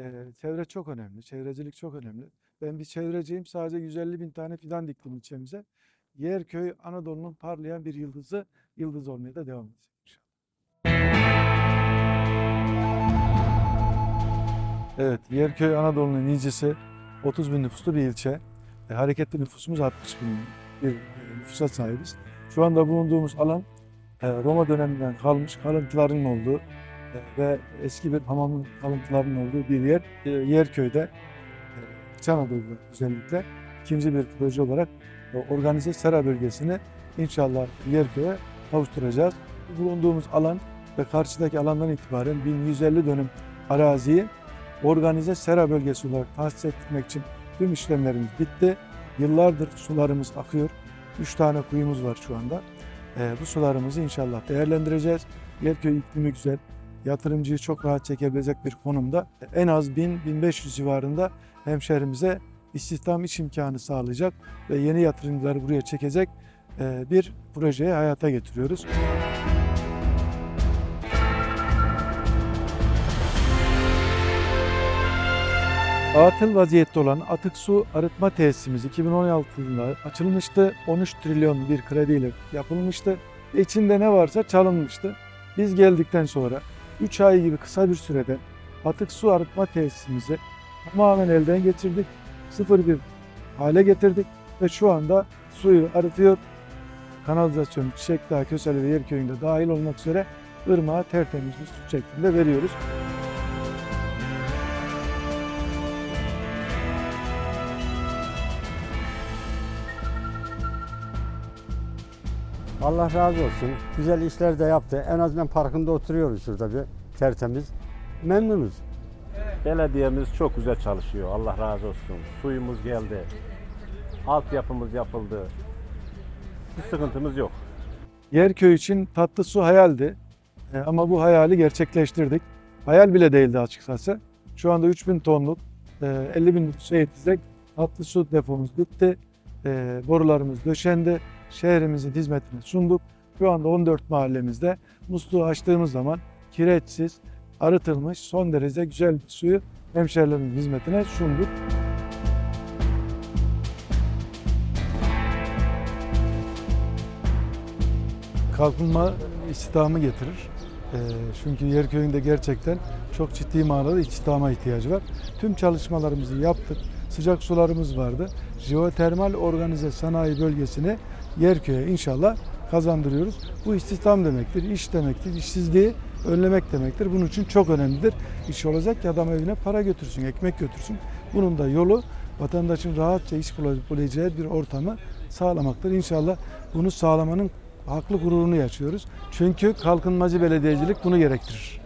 Ee, çevre çok önemli, çevrecilik çok önemli. Ben bir çevreciyim, sadece 150 bin tane fidan diktim ilçemize. Yerköy Anadolu'nun parlayan bir yıldızı, yıldız olmaya da devam edecek inşallah. Evet, Yerköy Anadolu'nun incisi 30 bin nüfuslu bir ilçe. E, hareketli nüfusumuz 60 bin bir e, nüfusa sahibiz. Şu anda bulunduğumuz alan e, Roma döneminden kalmış kalıntıların olduğu ve eski bir hamamın kalıntılarının olduğu bir yer. E, Yerköy'de, e, İç Anadolu'da özellikle ikinci bir proje olarak e, organize sera bölgesini inşallah Yerköy'e kavuşturacağız. Bulunduğumuz alan ve karşıdaki alandan itibaren 1150 dönüm araziyi organize sera bölgesi olarak tahsis etmek için tüm işlemlerimiz bitti. Yıllardır sularımız akıyor. Üç tane kuyumuz var şu anda. Ee, bu sularımızı inşallah değerlendireceğiz. Yerköy iklimi güzel. Yatırımcıyı çok rahat çekebilecek bir konumda. En az 1000-1500 civarında hemşehrimize istihdam iş imkanı sağlayacak ve yeni yatırımcıları buraya çekecek e, bir projeyi hayata getiriyoruz. Atıl vaziyette olan atık su arıtma tesisimiz 2016 yılında açılmıştı. 13 trilyon bir krediyle yapılmıştı. İçinde ne varsa çalınmıştı. Biz geldikten sonra 3 ay gibi kısa bir sürede atık su arıtma tesisimizi tamamen elden geçirdik. Sıfır bir hale getirdik ve şu anda suyu arıtıyor. Kanalizasyonu Çiçekdağ, Kösele ve Yerköy'ünde dahil olmak üzere ırmağa tertemiz bir su şeklinde veriyoruz. Allah razı olsun. Güzel işler de yaptı. En azından parkında oturuyoruz şurada bir tertemiz. Memnunuz. Belediyemiz çok güzel çalışıyor. Allah razı olsun. Suyumuz geldi. Altyapımız yapıldı. Bir sıkıntımız yok. Yerköy için tatlı su hayaldi. E, ama bu hayali gerçekleştirdik. Hayal bile değildi açıkçası. Şu anda 3000 tonluk, e, 50 bin nüfusa yetecek tatlı su depomuz bitti. E, borularımız döşendi. Şehrimizin hizmetine sunduk. Şu anda 14 mahallemizde musluğu açtığımız zaman kireçsiz, arıtılmış, son derece güzel bir suyu hemşehrilerin hizmetine sunduk. kalkınma istihdamı getirir. Ee, Çünkü Yerköy'ünde gerçekten çok ciddi manada istihdama ihtiyacı var. Tüm çalışmalarımızı yaptık. Sıcak sularımız vardı. Jeotermal organize sanayi bölgesini Yerköy'e inşallah kazandırıyoruz. Bu istihdam demektir, iş demektir, işsizliği önlemek demektir. Bunun için çok önemlidir. İş olacak ki adam evine para götürsün, ekmek götürsün. Bunun da yolu vatandaşın rahatça iş bulabileceği bir ortamı sağlamaktır. İnşallah bunu sağlamanın haklı gururunu yaşıyoruz. Çünkü kalkınmacı belediyecilik bunu gerektirir.